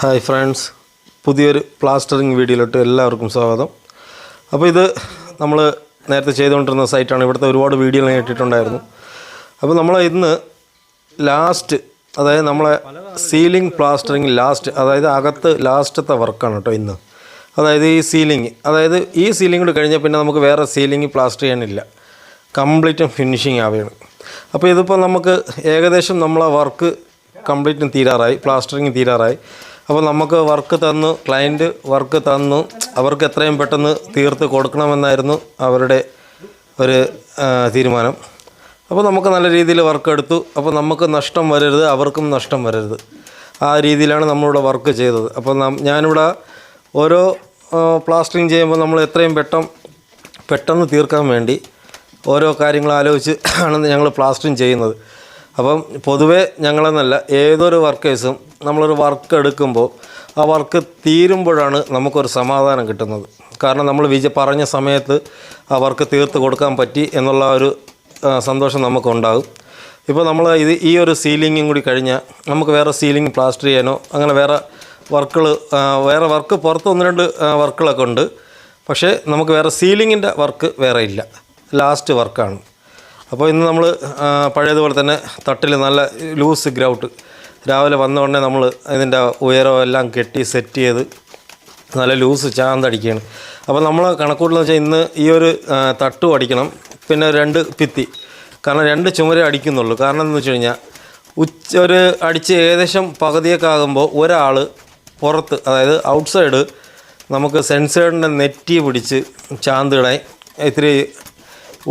Hi friends. പുതിയൊരു plastering വീഡിയോയിലോട്ട് എല്ലാവർക്കും സ്വാഗതം. അപ്പോൾ ഇത് നമ്മൾ നേരത്തെ ചെയ്തുകൊണ്ടിരുന്ന സൈറ്റാണ്. ഇവിടുത്തെ ഒരുപാട് വീഡിയോ ഞാൻ ഇട്ടിട്ടുണ്ടായിരുന്നു. അപ്പോൾ നമ്മൾ ഇന്ന് ലാസ്റ്റ് അതായത് നമ്മളെ സീലിംഗ് പ്ലാസ്റ്ററിങ് ലാസ്റ്റ് അതായത് അകത്ത് ലാസ്റ്റത്തെ വർക്കാണ് കേട്ടോ ഇന്ന്. അതായത് ഈ സീലിംഗ് അതായത് ഈ സീലിംഗ് കൂടി കഴിഞ്ഞാൽ പിന്നെ നമുക്ക് വേറെ സീലിംഗ് പ്ലാസ്റ്റർ ചെയ്യാനില്ല. കംപ്ലീറ്റും ഫിനിഷിങ് ആവുകയാണ്. അപ്പോൾ ഇതിപ്പോൾ നമുക്ക് ഏകദേശം നമ്മളെ വർക്ക് കംപ്ലീറ്റും തീരാറായി പ്ലാസ്റ്ററിങ് തീരാറായി. അപ്പോൾ നമുക്ക് വർക്ക് തന്നു ക്ലയന്റ് വർക്ക് തന്നു അവർക്ക് എത്രയും പെട്ടെന്ന് തീർത്ത് കൊടുക്കണമെന്നായിരുന്നു അവരുടെ ഒരു തീരുമാനം. അപ്പോൾ നമുക്ക് നല്ല രീതിയിൽ വർക്ക് എടുത്തു. അപ്പോൾ നമുക്ക് നഷ്ടം വരരുത് അവർക്കും നഷ്ടം വരരുത്. ആ രീതിയിലാണ് നമ്മളിവിടെ വർക്ക് ചെയ്തത്. അപ്പോൾ ഞാനിവിടെ ഓരോ പ്ലാസ്റ്ററിങ് ചെയ്യുമ്പോൾ നമ്മൾ എത്രയും പെട്ടെന്ന് പെട്ടെന്ന് തീർക്കാൻ വേണ്ടി ഓരോ കാര്യങ്ങൾ ആലോചിച്ച് ആണ് ഞങ്ങൾ പ്ലാസ്റ്ററിങ് ചെയ്യുന്നത്. അപ്പം പൊതുവേ ഞങ്ങളെന്നല്ല ഏതൊരു വർക്കേഴ്സും നമ്മളൊരു വർക്ക് എടുക്കുമ്പോൾ ആ വർക്ക് തീരുമ്പോഴാണ് നമുക്കൊരു സമാധാനം കിട്ടുന്നത്. കാരണം നമ്മൾ വിജ പറഞ്ഞ സമയത്ത് ആ വർക്ക് തീർത്ത് കൊടുക്കാൻ പറ്റി എന്നുള്ള ഒരു സന്തോഷം നമുക്കുണ്ടാകും. ഇപ്പോൾ നമ്മൾ ഇത് ഈ ഒരു സീലിങ്ങും കൂടി കഴിഞ്ഞാൽ നമുക്ക് വേറെ സീലിംഗ് പ്ലാസ്റ്റർ ചെയ്യാനോ അങ്ങനെ വേറെ വർക്കുകൾ വേറെ വർക്ക് പുറത്ത് ഒന്ന് രണ്ട് വർക്കുകളൊക്കെ ഉണ്ട്. പക്ഷേ നമുക്ക് വേറെ സീലിങ്ങിന്റെ വർക്ക് വേറെ ഇല്ല. ലാസ്റ്റ് വർക്കാണ്. അപ്പോൾ ഇന്ന് നമ്മൾ പഴയതുപോലെ തന്നെ തട്ടിൽ നല്ല ലൂസ് ഗ്രൗട്ട്. രാവിലെ വന്ന ഉടനെ നമ്മൾ ഇതിന്റെ ഉയരവും എല്ലാം കെട്ടി സെറ്റ് ചെയ്ത് നല്ല ലൂസ് ചാന്തടിക്കുകയാണ്. അപ്പോൾ നമ്മൾ കണക്കൂട്ടിൽ വെച്ചാൽ ഇന്ന് ഈ ഒരു തട്ടും അടിക്കണം പിന്നെ രണ്ട് ഭിത്തി. കാരണം രണ്ട് ചുമരേ അടിക്കുന്നുള്ളൂ. കാരണം എന്ന് വെച്ച് കഴിഞ്ഞാൽ ഉച്ച ഒരു അടിച്ച് ഏകദേശം പകുതിയൊക്കെ ആകുമ്പോൾ ഒരാൾ പുറത്ത് അതായത് ഔട്ട്സൈഡ് നമുക്ക് സെൻസേഡിന്റെ നെറ്റി പിടിച്ച് ചാന്തിടാൻ ഇത്തിരി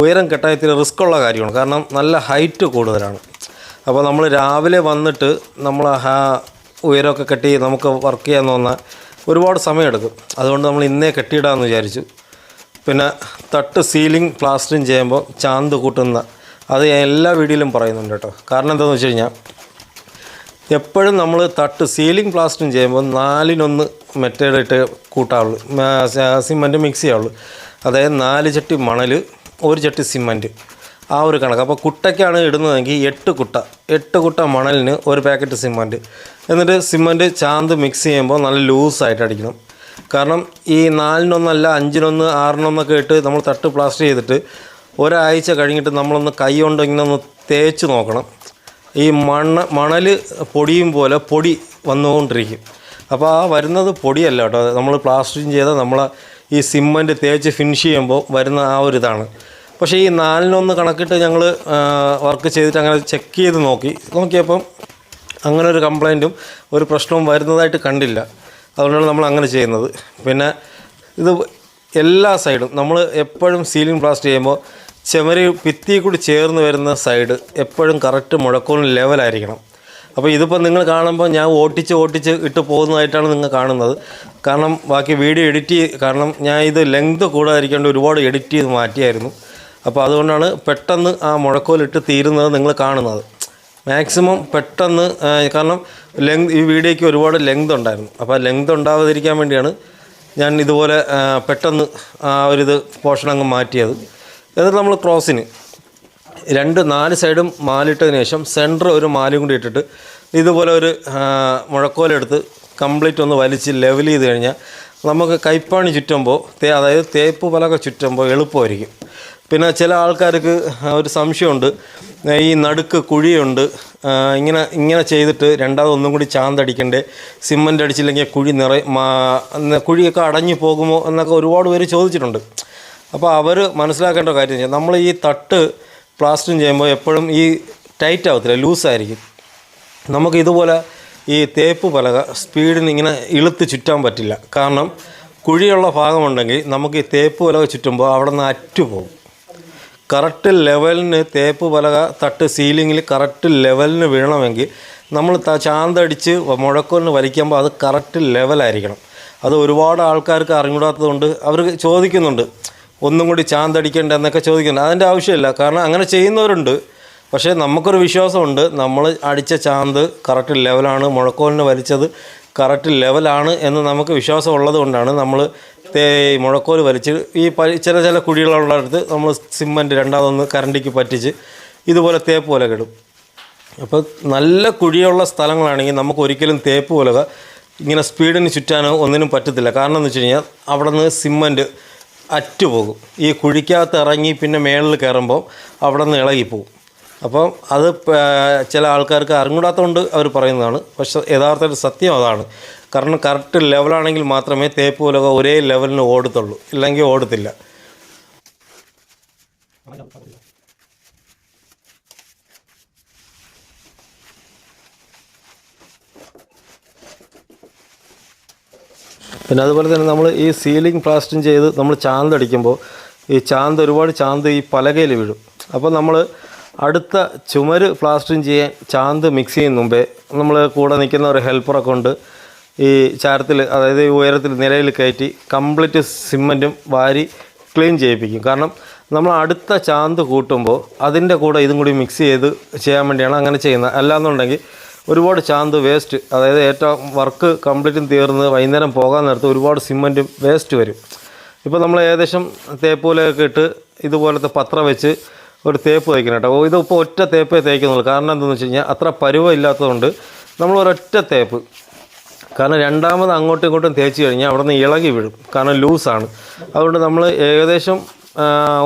ഉയരം കെട്ടാൻ ഇത്തിരി റിസ്ക് ഉള്ള കാര്യമാണ്. കാരണം നല്ല ഹൈറ്റ് കൂടുതലാണ്. അപ്പോൾ നമ്മൾ രാവിലെ വന്നിട്ട് നമ്മൾ ആ ഉയരമൊക്കെ കെട്ടി നമുക്ക് വർക്ക് ചെയ്യാമെന്ന് തോന്നാൻ ഒരുപാട് സമയമെടുക്കും. അതുകൊണ്ട് നമ്മൾ ഇന്നേ കെട്ടിയിടാമെന്ന് വിചാരിച്ചു. പിന്നെ തട്ട് സീലിംഗ് പ്ലാസ്റ്ററിങ് ചെയ്യുമ്പോൾ ചാന്ത് കൂട്ടുന്ന അത് എല്ലാ വീഡിയോയിലും പറയുന്നുണ്ട് കേട്ടോ. കാരണം എന്താണെന്ന് വെച്ച് കഴിഞ്ഞാൽ എപ്പോഴും നമ്മൾ തട്ട് സീലിംഗ് പ്ലാസ്റ്ററിങ് ചെയ്യുമ്പോൾ നാലിനൊന്ന് മെറ്റേഡ് ഇട്ട് കൂട്ടാവുള്ളൂ സിമെന്റ് മിക്സ് ചെയ്യാവുള്ളൂ. അതായത് നാല് ചട്ടി മണൽ ഒരു ചട്ടി സിമന്റ്. ആ ഒരു കണക്ക്. അപ്പോൾ കുട്ടയ്ക്കാണ് ഇടുന്നതെങ്കിൽ എട്ട് കുട്ട. എട്ട് കുട്ട മണലിന് ഒരു പാക്കറ്റ് സിമന്റ്. എന്നിട്ട് സിമന്റ് ചാന്ത് മിക്സ് ചെയ്യുമ്പോൾ നല്ല ലൂസായിട്ട് അടിക്കണം. കാരണം ഈ നാലിനൊന്നല്ല അഞ്ചിനൊന്ന് ആറിനൊന്നൊക്കെ ഇട്ട് നമ്മൾ തട്ട് പ്ലാസ്റ്റർ ചെയ്തിട്ട് ഒരാഴ്ച കഴിഞ്ഞിട്ട് നമ്മളൊന്ന് കൈ കൊണ്ട് ഇങ്ങനെ ഒന്ന് തേച്ച് നോക്കണം. ഈ മണ്ണ് മണൽ പൊടിയും പോലെ പൊടി വന്നുകൊണ്ടിരിക്കും. അപ്പോൾ ആ വരുന്നത് പൊടിയല്ല കേട്ടോ. നമ്മൾ പ്ലാസ്റ്ററിങ് ചെയ്ത നമ്മൾ ഈ സിമ്മന്റ് തേച്ച് ഫിനിഷ് ചെയ്യുമ്പോൾ വരുന്ന ആ ഒരു ഇതാണ്. പക്ഷേ ഈ നാലിനൊന്ന് കണക്കിട്ട് ഞങ്ങൾ വർക്ക് ചെയ്തിട്ട് അങ്ങനെ ചെക്ക് ചെയ്ത് നോക്കി. നോക്കിയപ്പം അങ്ങനെ ഒരു കംപ്ലൈന്റും ഒരു പ്രശ്നവും വരുന്നതായിട്ട് കണ്ടില്ല. അതുകൊണ്ടാണ് നമ്മൾ അങ്ങനെ ചെയ്യുന്നത്. പിന്നെ ഇത് എല്ലാ സൈഡും നമ്മൾ എപ്പോഴും സീലിംഗ് പ്ലാസ്റ്റർ ചെയ്യുമ്പോൾ ചെമരി ഭിത്തി കൂടി ചേർന്ന് വരുന്ന സൈഡ് എപ്പോഴും കറക്റ്റ് മുഴക്കോലും ലെവലായിരിക്കണം അപ്പോൾ ഇതിപ്പോൾ നിങ്ങൾ കാണുമ്പോൾ ഞാൻ ഓട്ടിച്ച് ഓട്ടിച്ച് ഇട്ട് പോകുന്നതായിട്ടാണ് നിങ്ങൾ കാണുന്നത്. കാരണം ബാക്കി വീഡിയോ എഡിറ്റ് കാരണം ഞാൻ ഇത് ലെങ്ത് കൂടാതിരിക്കേണ്ട ഒരുപാട് എഡിറ്റ് ചെയ്ത് മാറ്റിയായിരുന്നു. അപ്പോൾ അതുകൊണ്ടാണ് പെട്ടെന്ന് ആ മുഴക്കോലിട്ട് തീരുന്നത് നിങ്ങൾ കാണുന്നത്. മാക്സിമം പെട്ടെന്ന് കാരണം ലെങ്ത് ഈ വീഡിയോയ്ക്ക് ഒരുപാട് ലെങ്ത് ഉണ്ടായിരുന്നു. അപ്പോൾ ലെങ്ത് ഉണ്ടാവാതിരിക്കാൻ വേണ്ടിയാണ് ഞാൻ ഇതുപോലെ പെട്ടെന്ന് ആ ഒരിത് പോർഷൻ അങ്ങ് മാറ്റിയത്. എന്നിട്ട് നമ്മൾ ക്രോസിന് രണ്ട് നാല് സൈഡും മാലിട്ടതിന് ശേഷം സെന്റർ ഒരു മാലും കൂടി ഇട്ടിട്ട് ഇതുപോലെ ഒരു മുഴക്കോലെടുത്ത് കംപ്ലീറ്റ് ഒന്ന് വലിച്ച് ലെവൽ ചെയ്ത് കഴിഞ്ഞാൽ നമുക്ക് കൈപ്പാണി ചുറ്റുമ്പോൾ തേ അതായത് തേപ്പ് പലക ചുറ്റുമ്പോൾ എളുപ്പമായിരിക്കും. പിന്നെ ചില ആൾക്കാർക്ക് ഒരു സംശയമുണ്ട്. ഈ നടുക്ക് കുഴിയുണ്ട്. ഇങ്ങനെ ഇങ്ങനെ ചെയ്തിട്ട് രണ്ടാമത് ഒന്നും കൂടി ചാന്തടിക്കണ്ടേ? സിമ്മന്റ് അടിച്ചില്ലെങ്കിൽ കുഴി നിറ കുഴിയൊക്കെ അടഞ്ഞു പോകുമോ എന്നൊക്കെ ഒരുപാട് പേര് ചോദിച്ചിട്ടുണ്ട്. അപ്പോൾ അവർ മനസ്സിലാക്കേണ്ട കാര്യം നമ്മൾ ഈ തട്ട് പ്ലാസ്റ്ററിങ് ചെയ്യുമ്പോൾ എപ്പോഴും ഈ ടൈറ്റ് ആവത്തില്ല ലൂസായിരിക്കും നമുക്ക് ഇതുപോലെ ഈ തേപ്പ് പലക സ്പീഡിന് ഇങ്ങനെ ഇളുത്ത് ചുറ്റാൻ പറ്റില്ല. കാരണം കുഴിയുള്ള ഭാഗമുണ്ടെങ്കിൽ നമുക്ക് ഈ തേപ്പ് പലക ചുറ്റുമ്പോൾ അവിടെ നിന്ന് അറ്റുപോകും കറക്റ്റ് ലെവലിന് തേപ്പ് പലക തട്ട് സീലിങ്ങിൽ കറക്റ്റ് ലെവലിന് വീഴണമെങ്കിൽ നമ്മൾ ചാന്തടിച്ച് മുഴക്കോലിന് വലിക്കുമ്പോൾ അത് കറക്റ്റ് ലെവലായിരിക്കണം അത് ഒരുപാട് ആൾക്കാർക്ക് അറിഞ്ഞൂടാത്തതുകൊണ്ട് അവർ ചോദിക്കുന്നുണ്ട് ഒന്നും കൂടി ചാന്തടിക്കേണ്ട എന്നൊക്കെ ചോദിക്കുന്നു. അതിന്റെ ആവശ്യമില്ല. കാരണം അങ്ങനെ ചെയ്യുന്നവരുണ്ട്. പക്ഷേ നമുക്കൊരു വിശ്വാസമുണ്ട്. നമ്മൾ അടിച്ച ചാന്ത് കറക്റ്റ് ലെവലാണ് മുഴക്കോലിന് വലിച്ചത് കറക്റ്റ് ലെവലാണ് എന്ന് നമുക്ക് വിശ്വാസം ഉള്ളത് കൊണ്ടാണ് നമ്മൾ മുഴക്കോൽ വലിച്ച് ഈ ചില ചില കുഴികളുള്ളടത്ത് നമ്മൾ സിമ്മന്റ് രണ്ടാമതൊന്ന് കരണ്ടിക്ക് പറ്റിച്ച് ഇതുപോലെ തേപ്പ് പോലെ കിടും. അപ്പോൾ നല്ല കുഴിയുള്ള സ്ഥലങ്ങളാണെങ്കിൽ നമുക്ക് ഒരിക്കലും തേപ്പ് പോലെ ഇങ്ങനെ സ്പീഡിന് ചുറ്റാനോ ഒന്നിനും പറ്റത്തില്ല. കാരണം എന്ന് വെച്ച് കഴിഞ്ഞാൽ അവിടെ നിന്ന് സിമ്മന്റ് അറ്റുപോകും. ഈ കുഴിക്കകത്ത് ഇറങ്ങി പിന്നെ മേളിൽ കയറുമ്പോൾ അവിടെ നിന്ന് ഇളകിപ്പോകും. അപ്പം അത് ചില ആൾക്കാർക്ക് അറിഞ്ഞൂടാത്തതുകൊണ്ട് അവർ പറയുന്നതാണ്. പക്ഷെ യഥാർത്ഥത്തിൽ സത്യം അതാണ്. കാരണം കറക്റ്റ് ലെവലാണെങ്കിൽ മാത്രമേ തേപ്പ് പോലൊക്കെ ഒരേ ലെവലിന് ഓടത്തുള്ളൂ. ഇല്ലെങ്കിൽ ഓടത്തില്ല. പിന്നെ അതുപോലെ തന്നെ നമ്മൾ ഈ സീലിംഗ് പ്ലാസ്റ്ററിങ് ചെയ്ത് നമ്മൾ ചാന്ത് അടിക്കുമ്പോൾ ഈ ചാന്ത് ഒരുപാട് ചാന്ത് ഈ പലകയിൽ വീഴും. അപ്പോൾ നമ്മൾ അടുത്ത ചുമര് പ്ലാസ്റ്ററിങ് ചെയ്യാൻ ചാന്ത് മിക്സ് ചെയ്യുന്ന മുമ്പേ നമ്മൾ കൂടെ നിൽക്കുന്ന ഒരു ഹെൽപ്പറെ കൊണ്ട് ഈ ചാരത്തിൽ അതായത് ഉയരത്തിൽ നിലയിൽ കയറ്റി കംപ്ലീറ്റ് സിമ്മന്റും വാരി ക്ലീൻ ചെയ്യിപ്പിക്കും. കാരണം നമ്മൾ അടുത്ത ചാന്ത് കൂട്ടുമ്പോൾ അതിന്റെ കൂടെ ഇതും കൂടി മിക്സ് ചെയ്ത് ചെയ്യാൻ വേണ്ടിയാണ് അങ്ങനെ ചെയ്യുന്നത്. അല്ലാന്നുണ്ടെങ്കിൽ ഒരുപാട് ചാന്ത് വേസ്റ്റ് അതായത് ഏറ്റവും വർക്ക് കംപ്ലീറ്റും തീർന്ന് വൈകുന്നേരം പോകാൻ നേരത്ത് ഒരുപാട് സിമന്റും വേസ്റ്റ് വരും. ഇപ്പോൾ നമ്മൾ ഏകദേശം തേപ്പൂലൊക്കെ ഇട്ട് ഇതുപോലത്തെ പത്ര വെച്ച് ഒരു തേപ്പ് തേക്കണം കേട്ടോ. ഇത് ഇപ്പോൾ ഒറ്റ തേപ്പേ തേക്കുന്നുള്ളൂ. കാരണം എന്താണെന്ന് വെച്ച് കഴിഞ്ഞാൽ അത്ര പരുവം ഇല്ലാത്തതുകൊണ്ട് നമ്മൾ ഒരൊറ്റ തേപ്പ്. കാരണം രണ്ടാമത് അങ്ങോട്ടും ഇങ്ങോട്ടും തേച്ച് കഴിഞ്ഞാൽ അവിടെ നിന്ന് ഇളകി വീഴും. കാരണം ലൂസാണ്. അതുകൊണ്ട് നമ്മൾ ഏകദേശം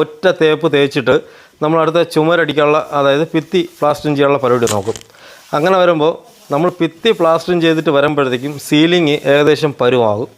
ഒറ്റ തേപ്പ് തേച്ചിട്ട് നമ്മൾ അടുത്ത ചുമരടിക്കാനുള്ള അതായത് ഭിത്തി പ്ലാസ്റ്ററിങ് ചെയ്യാനുള്ള പരിപാടി നോക്കും. അങ്ങനെ വരുമ്പോൾ നമ്മൾ പിത്തി പ്ലാസ്റ്ററിങ് ചെയ്തിട്ട് വരുമ്പോഴത്തേക്കും സീലിംഗ് ഏകദേശം പരുവാകും.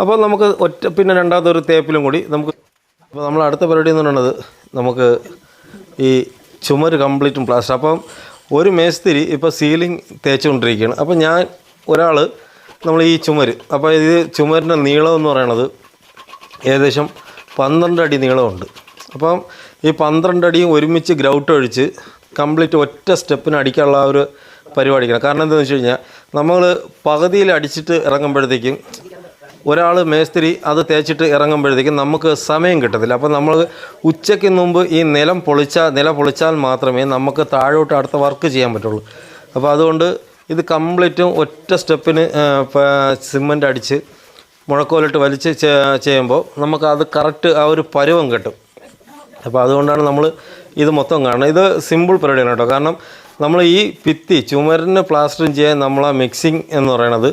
അപ്പോൾ നമുക്ക് ഒറ്റ പിന്നെ രണ്ടാമത്തെ ഒരു തേപ്പിലും കൂടി നമുക്ക് അപ്പോൾ നമ്മൾ അടുത്ത പരിപാടി എന്ന് പറയുന്നത് നമുക്ക് ഈ ചുമര് കംപ്ലീറ്റും പ്ലാസ്റ്റർ. അപ്പം ഒരു മേസ്തിരി ഇപ്പോൾ സീലിംഗ് തേച്ചുകൊണ്ടിരിക്കുകയാണ്. അപ്പോൾ ഞാൻ ഒരാൾ നമ്മൾ ഈ ചുമര് അപ്പോൾ ഇത് ചുമരിന്റെ നീളം എന്ന് പറയണത് ഏകദേശം പന്ത്രണ്ട് അടി നീളമുണ്ട്. അപ്പം ഈ പന്ത്രണ്ട് അടിയും ഒരുമിച്ച് ഗ്രൗട്ട് ഒഴിച്ച് കംപ്ലീറ്റ് ഒറ്റ സ്റ്റെപ്പിന് അടിക്കാനുള്ള ആ ഒരു പരിപാടിക്കണം. കാരണം എന്താണെന്ന് വെച്ച് കഴിഞ്ഞാൽ നമ്മൾ പകുതിയിൽ അടിച്ചിട്ട് ഇറങ്ങുമ്പോഴത്തേക്കും ഒരാൾ മേസ്തിരി അത് തേച്ചിട്ട് ഇറങ്ങുമ്പോഴത്തേക്കും നമുക്ക് സമയം കിട്ടത്തില്ല. അപ്പോൾ നമ്മൾ ഉച്ചയ്ക്ക് മുമ്പ് ഈ നിലം പൊളിച്ചാൽ നില പൊളിച്ചാൽ മാത്രമേ നമുക്ക് താഴോട്ട് അടുത്ത വർക്ക് ചെയ്യാൻ പറ്റുള്ളൂ. അപ്പോൾ അതുകൊണ്ട് ഇത് കംപ്ലീറ്റും ഒറ്റ സ്റ്റെപ്പിന് സിമന്റ് അടിച്ച് മുഴക്കോലിട്ട് വലിച്ച് ചെയ്യുമ്പോൾ നമുക്ക് അത് കറക്റ്റ് ആ ഒരു പരുവം കിട്ടും. അപ്പോൾ അതുകൊണ്ടാണ് നമ്മൾ ഇത് മൊത്തം കാണുന്നത്. ഇത് സിമ്പിൾ പരിപാടിയാണ് കേട്ടോ. കാരണം നമ്മൾ ഈ ഭിത്തി ചുമരിന് പ്ലാസ്റ്ററിങ് ചെയ്യാൻ നമ്മൾ ആ മിക്സിങ് എന്ന് പറയുന്നത്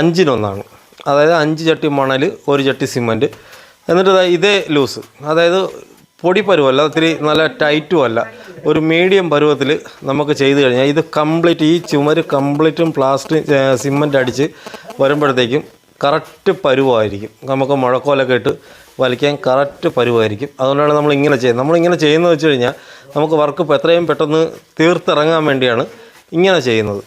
അഞ്ചിനൊന്നാണ്. അതായത് അഞ്ച് ചട്ടി മണൽ ഒരു ചട്ടി സിമന്റ് എന്നിട്ട് ഇതേ ലൂസ് അതായത് പൊടി പരുവല്ല ഒത്തിരി നല്ല ടൈറ്റും അല്ല. ഒരു മീഡിയം പരുവത്തിൽ നമുക്ക് ചെയ്ത് കഴിഞ്ഞാൽ ഇത് കംപ്ലീറ്റ് ഈ ചുമര് കംപ്ലീറ്റും പ്ലാസ്റ്റർ സിമന്റ് അടിച്ച് വരുമ്പോഴത്തേക്കും കറക്റ്റ് പരുവായിരിക്കും. നമുക്ക് മുഴക്കോലൊക്കെ ഇട്ട് വലിക്കാൻ കറക്റ്റ് പരുവായിരിക്കും. അതുകൊണ്ടാണ് നമ്മൾ ഇങ്ങനെ ചെയ്യുന്നത്. നമ്മളിങ്ങനെ ചെയ്യുന്നത് വെച്ച് കഴിഞ്ഞാൽ നമുക്ക് വർക്ക് എത്രയും പെട്ടെന്ന് തീർത്തിറങ്ങാൻ വേണ്ടിയാണ് ഇങ്ങനെ ചെയ്യുന്നത്.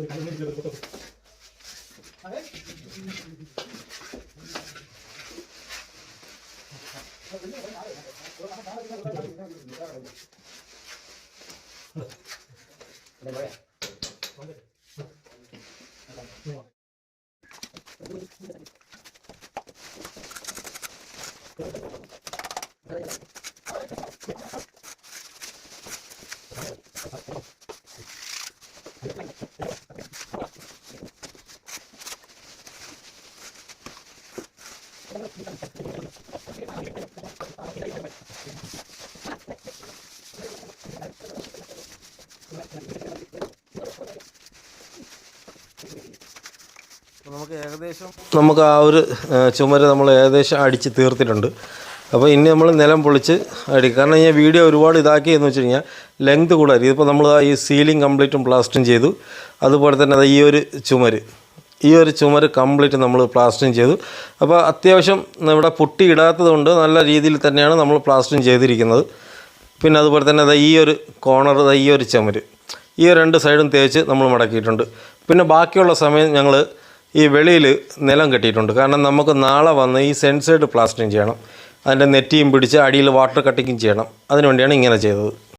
哎，他人家回哪里了？我他拿了一个，他拿了一个，你这儿的。那边。നമുക്ക് ഏകദേശം ആ ഒരു ചുമര് നമ്മൾ ഏകദേശം അടിച്ച് തീർത്തിട്ടുണ്ട്. അപ്പോൾ ഇനി നമ്മൾ നിലം പൊളിച്ച് അടിക്കും. കാരണം ഈ വീഡിയോ ഒരുപാട് ഇതാക്കി എന്ന് വെച്ച് കഴിഞ്ഞാൽ ലെങ്ത് കൂടാതെ ഇതിപ്പോൾ നമ്മൾ ഈ സീലിംഗ് കംപ്ലീറ്റും പ്ലാസ്റ്ററും ചെയ്തു. അതുപോലെ തന്നെ അത് ഈ ഒരു ചുമര്. ഈ ഒരു ചുമര് കംപ്ലീറ്റ് നമ്മൾ പ്ലാസ്റ്ററിങ് ചെയ്തു. അപ്പോൾ അത്യാവശ്യം ഇവിടെ പുട്ടി ഇടാത്തത് കൊണ്ട് നല്ല രീതിയിൽ തന്നെയാണ് നമ്മൾ പ്ലാസ്റ്ററിങ് ചെയ്തിരിക്കുന്നത്. പിന്നെ അതുപോലെ തന്നെ അത് ഈ ഒരു കോർണർ ഈ ഒരു ചുമര്. ഈ രണ്ട് സൈഡും തേച്ച് നമ്മൾ മടക്കിയിട്ടുണ്ട്. പിന്നെ ബാക്കിയുള്ള സമയം ഞങ്ങൾ ഈ വെളിയിൽ നിലം കെട്ടിയിട്ടുണ്ട്. കാരണം നമുക്ക് നാളെ വന്ന് ഈ സെൻസേഡ് പ്ലാസ്റ്ററിങ് ചെയ്യണം. അതിന്റെ നെറ്റിയും പിടിച്ച് അടിയിൽ വാട്ടർ കട്ടിങ്ങും ചെയ്യണം. അതിനുവേണ്ടിയാണ് ഇങ്ങനെ ചെയ്തത്.